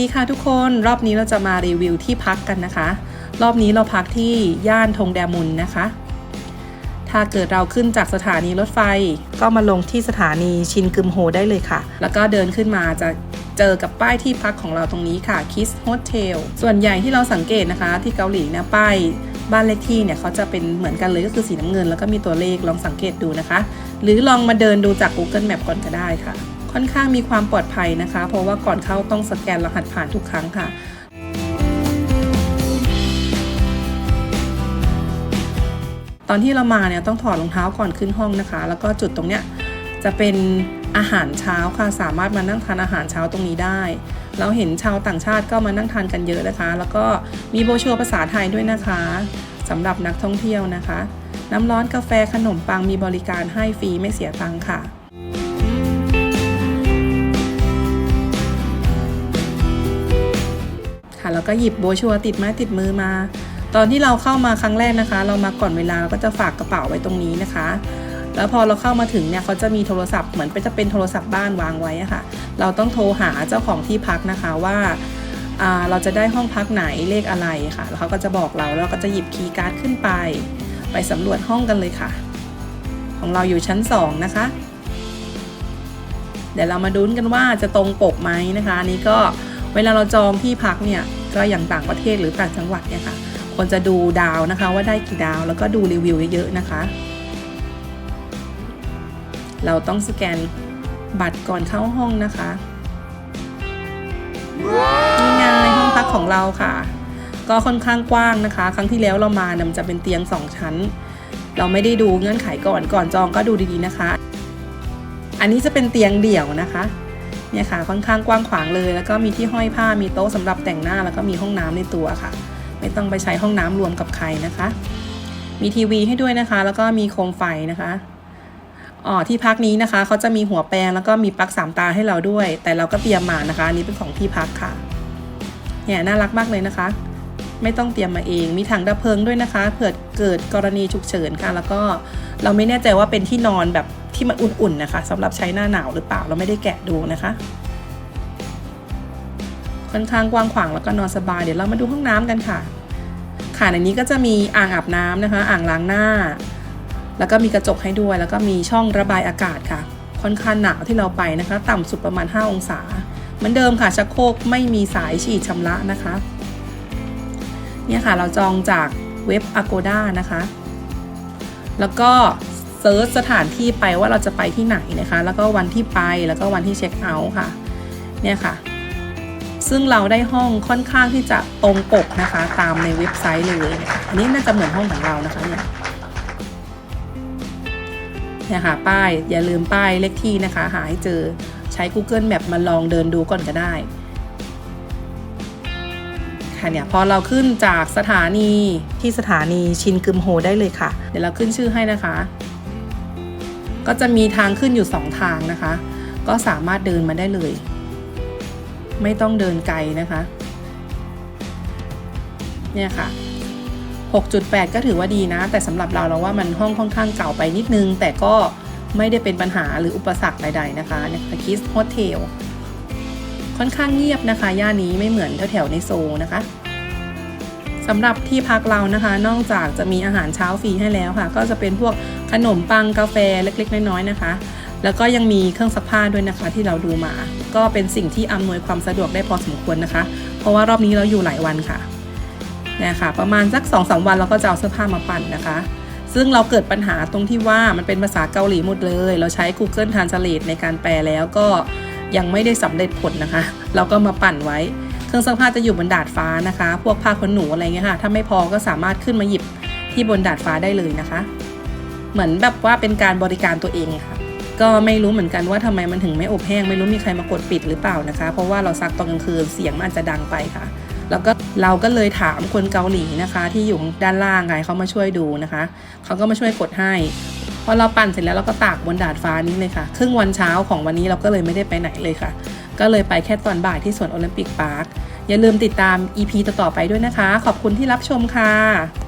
ดีค่ะทุกคน รอบนี้เราจะมารีวิวที่พักกันนะคะ รอบนี้เราพักที่ย่านทงแดมุนนะคะ ถ้าเกิดเราขึ้นจากสถานีรถไฟ ก็มาลงที่สถานีชินกึมโฮได้เลยค่ะ แล้วก็เดินขึ้นมาจะเจอกับป้ายที่พักของเราตรงนี้ค่ะ Kiss Hotel ส่วนใหญ่ที่เราสังเกตนะคะ ที่เกาหลีนี่ยป้ายบ้านเลขที่เนี่ยเขาจะเป็นเหมือนกันเลยก็คือสีน้ำเงิน แล้วก็มีตัวเลขลองสังเกตดูนะคะ หรือลองมาเดินดูจาก Google Map ก่อนก็ได้ค่ะ ค่อนข้างมีความปลอดภัยนะคะ เพราะว่าก่อนเข้าต้องสแกนรหัสผ่านทุกครั้งค่ะตอนที่เรามาเนี่ยต้องถอดรองเท้าก่อนขึ้นห้องนะคะ แล้วก็จุดตรงเนี้ยจะเป็นอาหารเช้าค่ะ สามารถมานั่งทานอาหารเช้าตรงนี้ได้ เราเห็นชาวต่างชาติก็มานั่งทานกันเยอะนะคะ แล้วก็มีโบรชัวภาษาไทยด้วยนะคะสำหรับนักท่องเที่ยวนะคะ น้ำร้อนกาแฟขนมปังมีบริการให้ฟรีไม่เสียตังค่ะ แล้วก็หยิบโบชัวติดไม้ติดมือมา ตอนที่เราเข้ามาครั้งแรกนะคะ เรามาก่อนเวลาเราก็จะฝากกระเป๋าไว้ตรงนี้นะคะ แล้วพอเราเข้ามาถึงเนี่ยเขาจะมีโทรศัพท์เหมือนเป็นจะเป็นโทรศัพท์บ้านวางไว้ะค่ะ เราต้องโทรหาเจ้าของที่พักนะคะว่าเราจะได้ห้องพักไหนเลขอะไรค่ะ แล้วเขาก็จะบอกเราแล้วก็จะหยิบคีย์การ์ดขึ้นไป ไปสำรวจห้องกันเลยค่ะ ของเราอยู่ชั้น 2 นะคะ เดี๋ยวเรามาดูนกันว่าจะตรงปกไหมนะคะนนี้ก็เวลาเราจองที่พักเนี่ย ก็อย่างต่างประเทศหรือต่างจังหวัดเนี่ยค่ะควรจะดูดาวนะคะว่าได้กี่ดาว แล้วก็ดูรีวิวเยอะๆนะคะ เราต้องสแกนบัตรก่อนเข้าห้องนะคะนี่ไงห้องพักของเราค่ะ ก็ค่อนข้างกว้างนะคะ ครั้งที่แล้วเรามานมันจะเป็นเตียงสองชั้น เราไม่ได้ดูเงื่อนไขก่อนก่อนจองก็ดูดีๆนะคะ อันนี้จะเป็นเตียงเดี่ยวนะคะ เนี่ยค่ะค่อนข้างกว้างขวางเลย แล้วก็มีที่ห้อยผ้ามีโต๊ะสำหรับแต่งหน้าแล้วก็มีห้องน้ำในตัวค่ะ ไม่ต้องไปใช้ห้องน้ำรวมกับใครนะคะ มีทีวีให้ด้วยนะคะ แล้วก็มีโคมไฟนะคะอ๋อที่พักนี้นะคะเขาจะมีหัวแปรงแล้วก็มีปลั๊กสามตาให้เราด้วย แต่เราก็เตรียมมานะคะนนี้เป็นของที่พักค่ะเนี่ยน่ารักมากเลยนะคะ ไม่ต้องเตรียมมาเอง มีถังดับเพลิงด้วยนะคะเผื่อเกิดกรณีฉุกเฉินค่ะ แล้วก็เราไม่แน่ใจว่าเป็นที่นอนแบบ ที่มันอุ่นๆนะคะสำหรับใช้หน้าหนาวหรือเปล่าเราไม่ได้แกะดูนะคะ ค่อนข้างกว้างขวางแล้วก็นอนสบายเดี๋ยวเรามาดูห้องน้ำกันค่ะ ค่ะในนี้ก็จะมีอ่างอาบน้ำนะคะ อ่างล้างหน้า แล้วก็มีกระจกให้ด้วย แล้วก็มีช่องระบายอากาศค่ะ ค่อนข้างหนาวที่เราไปนะคะ ต่ำสุดประมาณ 5 องศา เหมือนเดิมค่ะชักโครกไม่มีสายฉีดชำระนะคะเนี่ยค่ะเราจองจากเว็บ Agoda นะคะ แล้วก็ เซิร์ชสถานที่ไปว่าเราจะไปที่ไหนนะคะ แล้วก็วันที่ไปแล้วก็วันที่เช็คเอาท์ค่ะ เนี่ยค่ะ ซึ่งเราได้ห้องค่อนข้างที่จะตรงปกนะคะ ตามในเว็บไซต์เลยอันนี้น่าจะเหมือนห้องของเรานะคะเนี่ยเนี่ยค่ะป้ายอย่าลืมป้ายเลขที่นะคะ หาให้เจอใช้ Google Map มาลองเดินดูก่อนก็ได้ค่ะเนี่ยพอเราขึ้นจากสถานีที่สถานีชินกึมโฮได้เลยค่ะ เดี๋ยวเราขึ้นชื่อให้นะคะ ก็จะมีทางขึ้นอยู่ 2 ทางนะคะ ก็สามารถเดินมาได้เลย ไม่ต้องเดินไกลนะคะ เนี่ยค่ะ 6.8 ก็ถือว่าดีนะ แต่สำหรับเราเราว่ามันห้องค่อนข้างเก่าไปนิดนึง แต่ก็ไม่ได้เป็นปัญหาหรืออุปสรรคใดๆนะคะเนี่ยค่ะคิสโฮเทลค่อนข้างเงียบนะคะ ย่านนี้ไม่เหมือนแถวๆในโซนะคะ สำหรับที่พักเรานะคะ นอกจากจะมีอาหารเช้าฟรีให้แล้วค่ะ ก็จะเป็นพวกขนมปังกาแฟเล็กๆ น้อยๆนะคะ แล้วก็ยังมีเครื่องซักผ้าด้วยนะคะที่เราดูมา ก็เป็นสิ่งที่อำนวยความสะดวกได้พอสมควรนะคะ เพราะว่ารอบนี้เราอยู่หลายวันค่ะเนี่ยค่ะประมาณสัก2อสวันเราก็จะเอาเสื้อผ้ามาปั่นนะคะ ซึ่งเราเกิดปัญหาตรงที่ว่ามันเป็นภาษาเกาหลีหมดเลย เราใช้ Google Translate ในการแปลแล้วก็ยังไม่ได้สำเร็จผลนะคะ เราก็มาปั่นไว้ รื่องซักผ้าจะอยู่บนดาดฟ้านะคะ พวกผ้าขนหนูอะไรเงี้ยค่ะ ถ้าไม่พอก็สามารถขึ้นมาหยิบที่บนดาดฟ้าได้เลยนะคะ เหมือนแบบว่าเป็นการบริการตัวเองค่ะ ก็ไม่รู้เหมือนกันว่าทำไมมันถึงไม่อบแห้ง ไม่รู้มีใครมากดปิดหรือเปล่านะคะ เพราะว่าเราซักตอนกลางคืนเสียงมันอาจจะดังไปค่ะ แล้วก็เราก็เลยถามคนเกาหลีนะคะ ที่อยู่ด้านล่างไงเขามาช่วยดูนะคะ เขาก็มาช่วยกดให้พอเราปั่นเสร็จแล้วเราก็ตากบนดาดฟ้านี้เลยค่ะ ครึ่งวันเช้าของวันนี้เราก็เลยไม่ได้ไปไหนเลยค่ะ ก็เลยไปแค่ตอนบ่ายที่สวนโอลิมปิกพาร์คอย่าลืมติดตาม EP ต่อๆไปด้วยนะคะ ขอบคุณที่รับชมค่ะ